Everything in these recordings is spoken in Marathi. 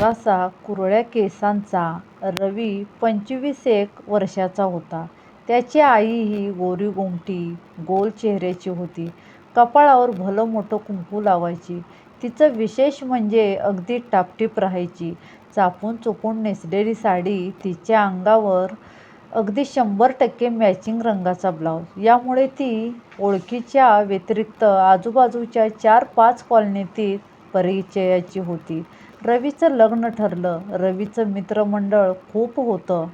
जरासा कुरळ्या केसांचा रवी पंचवीस एक वर्षाचा होता. त्याची आई ही गोरीगोमटी, गोल चेहऱ्याची होती. कपाळावर भलं मोठं कुंकू लावायची. तिचं विशेष म्हणजे अगदी टापटीप राहायची. चापून चुपून नेसलेली साडी, तिच्या अंगावर अगदी शंभर टक्के मॅचिंग रंगाचा ब्लाऊज. यामुळे ती ओळखीच्या व्यतिरिक्त आजूबाजूच्या चार पाच कॉलनीतील परिचयाची होती. रवीचं लग्न ठरलं. रवीचं मित्रमंडळ खूप होतं.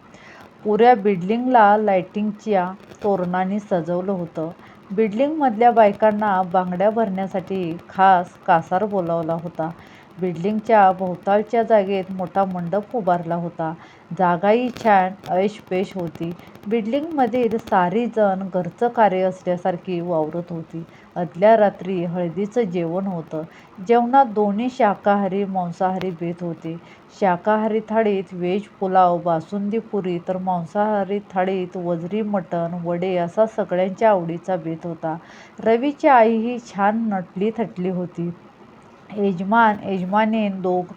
पुऱ्या बिल्डिंगला लाईटिंगच्या तोरणांनी सजवलं होतं. बिल्डिंगमधल्या बायकांना बांगड्या भरण्यासाठी खास कासार बोलावला होता. बिल्डिंगच्या भोवतालच्या जागेत मोठा मंडप उभारला होता. जागाही छान ऐशपेश होती. बिल्डिंगमधील सारी जण घरचं कार्य असल्यासारखी वावरत होती. आदल्या रात्री हळदीचं जेवण होतं. जेवणात दोन्ही शाकाहारी मांसाहारी बेत होते. शाकाहारी थाळीत व्हेज पुलाव, बासुंदी पुरी तर मांसाहारी थाळीत वजरी मटण, वडे असा सगळ्यांच्या आवडीचा बेत होता. रवीची आई ही छान नटली-थटली होती. यजमान यजमानीन दोघं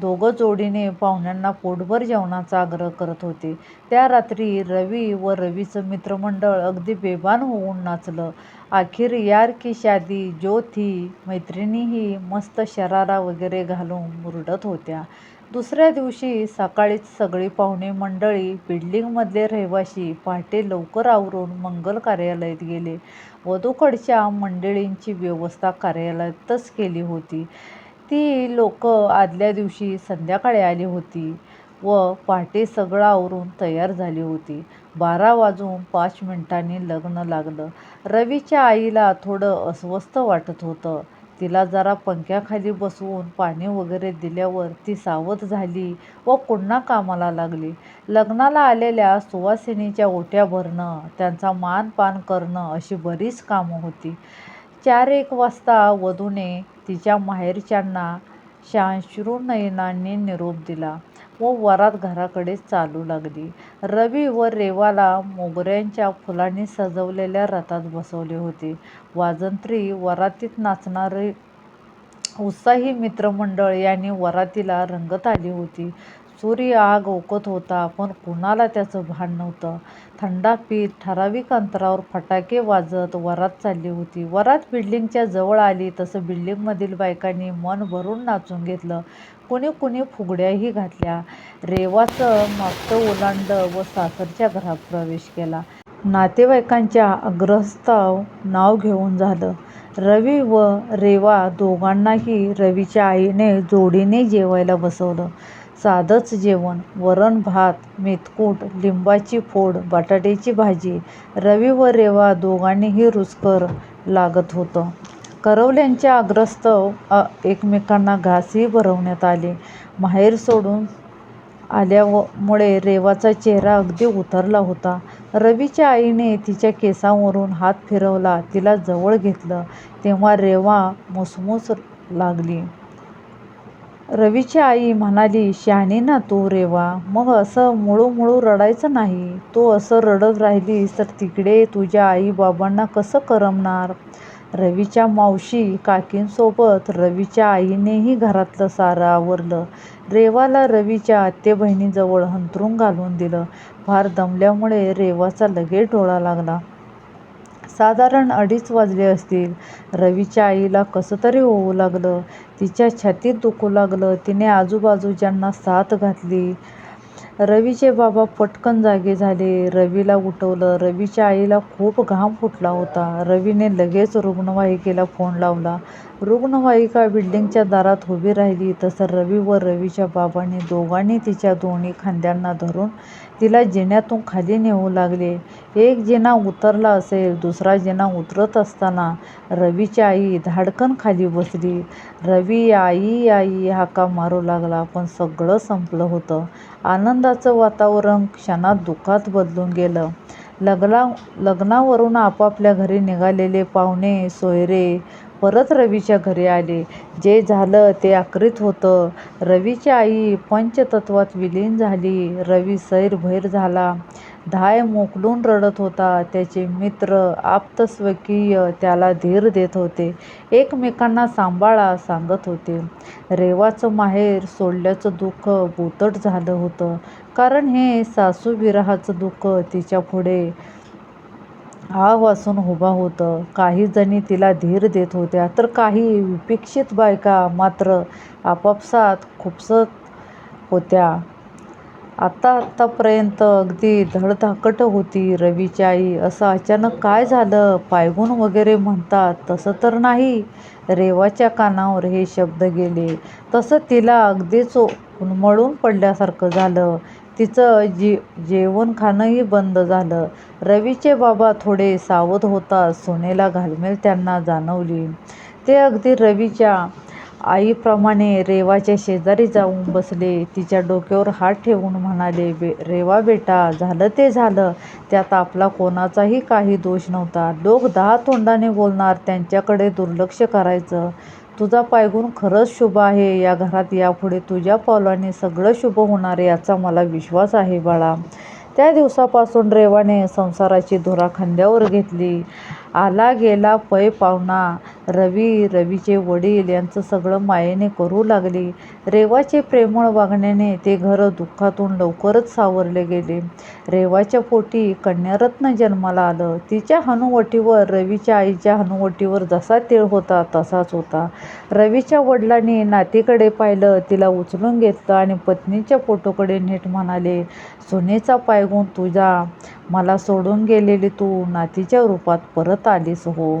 दोघं जोडीने पाहुण्यांना पोटभर जेवणाचा आग्रह करत होते. त्या रात्री रवी व रवीचं मित्रमंडळ अगदी बेभान होऊन नाचलं. आखिर यार की शादी जो थी मैत्रिणीही मस्त शरारा वगैरे घालून मुरडत होत्या. दुसऱ्या दिवशी सकाळीच सगळी पाहुणे मंडळी, बिल्डिंगमधले रहिवाशी पहाटे लवकर आवरून मंगल कार्यालयात गेले. वधूकडच्या मंडळींची व्यवस्था कार्यालयातच केली होती. ती लोक आदल्या दिवशी संध्याकाळी आली होती व पहाटे सगळं आवरून तयार झाली होती. बारा वाजून पाच मिनिटांनी लग्न लागलं. रवीच्या आईला थोडं अस्वस्थ वाटत होतं. तिला जरा पंख्याखाली बसवून पाणी वगैरे दिल्यावर ती सावध झाली व पुन्हा कामाला लागली. लग्नाला आलेल्या सुवासिनीच्या ओट्या भरणं, त्यांचा मान-पान करणं अशी बरीच कामं होती. चार एक वाजता वधूने तिच्या माहेरच्यांना साश्रुनयनांनी निरोप दिला व वरात घराकडे चालू लागली. रवी व रेवाला मोगऱ्यांच्या फुलांनी सजवलेल्या रथात बसवले होते. वाजंत्री, वरातीत नाचणारे उत्साही मित्रमंडळ यांनी वरातीला रंगत आली होती. सूर्य आग ओकत होता पण कुणाला त्याचं भान नव्हतं. थंडापीत ठराविक अंतरावर फटाके वाजत वरात चालली होती. वरात बिल्डिंगच्या जवळ आली तसं बिल्डिंगमधील बायकांनी मन भरून नाचून घेतलं. कुणी कुणी फुगड्याही घातल्या. रेवाचं मागचं ओलांडलं व सासरच्या घरात प्रवेश केला. नातेवाईकांच्या अग्रस्ताव नाव घेऊन झालं. रवी व रेवा दोघांनाही रवीच्या आईने जोडीने जेवायला बसवलं. साधंच जेवण. वरण-भात, मेथकूट, लिंबाची फोड, बटाट्याची भाजी. रवी व रेवा दोघांनीही रुचकर लागत होतं. करवल्यांच्या अग्रस्त एकमेकांना घासही भरवण्यात आले. माहेर सोडून आल्यामुळे रेवाचा चेहरा अगदी उतरला होता. रवीच्या आईने तिच्या केसांवरून हात फिरवला, तिला जवळ घेतलं तेव्हा रेवा मुसमुसू लागली. रवीची आई म्हणाली, शहाणी ना तू रेवा. मग असं मुळू मुळू रडायचं नाही. तू असं रडत राहिलीस तर तिकडे तुझ्या आई-बाबांना कसं करमणार? रवीच्या मावशी, काकींसोबत रवीच्या आईनेही घरातलं सारं आवरलं. रेवाला रवीच्या आत्तेबहिणीजवळ हंतरून घालून दिलं. फार दमल्यामुळे रेवाचा लगेच डोळा लागला. साधारण अडीच वाजले असतील. रवीच्या आईला कसं तरी होऊ लागलं. तिच्या छातीत दुखू लागलं. तिने आजूबाजूच्यांना साथ घातली. रवीचे बाबा पटकन जागे झाले. रवीला उठवलं. रवीच्या आईला खूप घाम फुटला होता. रवीने लगेच रुग्णवाहिकेला फोन लावला. रुग्णवाहिका बिल्डिंगच्या दारात उभी राहिली तसं रवी व रवीच्या बाबांनी दोघांनी तिच्या दोन्ही खांद्यांना धरून तिला जिन्यातून खाली नेऊ लागले. एक जिना उतरला असेल, दुसरा जिना उतरत असताना रवीची आई धाडकन खाली बसली. रवी आई आई हाका मारू लागला. पण सगळं संपलं होतं. आनंदाचं वातावरण क्षणात दुःखात बदलून गेलं. लग्नावरून आपापल्या घरी निघालेले पाहुणे-सोयरे परत रवीच्या घरी आले. जे झालं ते आकरीत होतं. रवीची आई पंचतत्त्वात विलीन झाली. रवी सैरभैर झाला. धाय मोकलून रडत होता. त्याचे मित्र, आप्तस्वकीय त्याला धीर देत होते. एकमेकांना सांभाळा सांगत होते. रेवाचं माहेर सोडल्याचं दुःख बोतट झालं होतं. कारण हे सासूविरहाचं दुःख तिच्या पुढे हा वासून उभा होतं. काही जणी तिला धीर देत होत्या, तर काही विपिक्षित बायका मात्र आपापसात खुपसत होत्या. आत्ता आत्तापर्यंत अगदी धडधाकट होती रवीची आई. असं अचानक काय झालं? पायगुण वगैरे म्हणतात तसं तर नाही? रेवाच्या कानावर हे शब्द गेले तसं तिला अगदीच उन्मळून पडल्यासारखं झालं. तिचं जे जेवण खाणंही बंद झालं. रवीचे बाबा थोडे सावध होता सुनेला घालमेल त्यांना जाणवली. ते अगदी रवीच्या आईप्रमाणे रेवाच्या शेजारी जाऊन बसले. तिच्या डोक्यावर हात ठेवून म्हणाले, बे रेवा बेटा, झालं ते झालं. त्यात आपला कोणाचाही काही दोष नव्हता. लोक दहा तोंडाने बोलणार त्यांच्याकडे दुर्लक्ष करायचं. तुझा पायगुण खरंच शुभ आहे. या घरात यापुढे तुझ्या पावलाने सगळं शुभ होणार याचा मला विश्वास आहे बाळा. त्या दिवसापासून रेवाने संसाराची धुरा खांद्यावर घेतली. आला गेला पै पाहुणा रवी, रवीचे वडील यांचं सगळं मायेने करू लागली. रेवाचे प्रेमळ वागण्याने ते घर दुःखातून लवकरच सावरले गेले. रेवाच्या पोटी कन्यारत्न जन्माला आलं. तिच्या हनुवटीवर रवीच्या आईच्या हनुवटीवर जसा तीळ होता तसाच होता. रवीच्या वडिलांनी नातीकडे पाहिलं, तिला उचलून घेतलं आणि पत्नीच्या फोटोकडे नीट म्हणाले, सुनेचा पायगुण तुझा, मला सोडून गेलेली तू नातीच्या रूपात परत आलीस हो.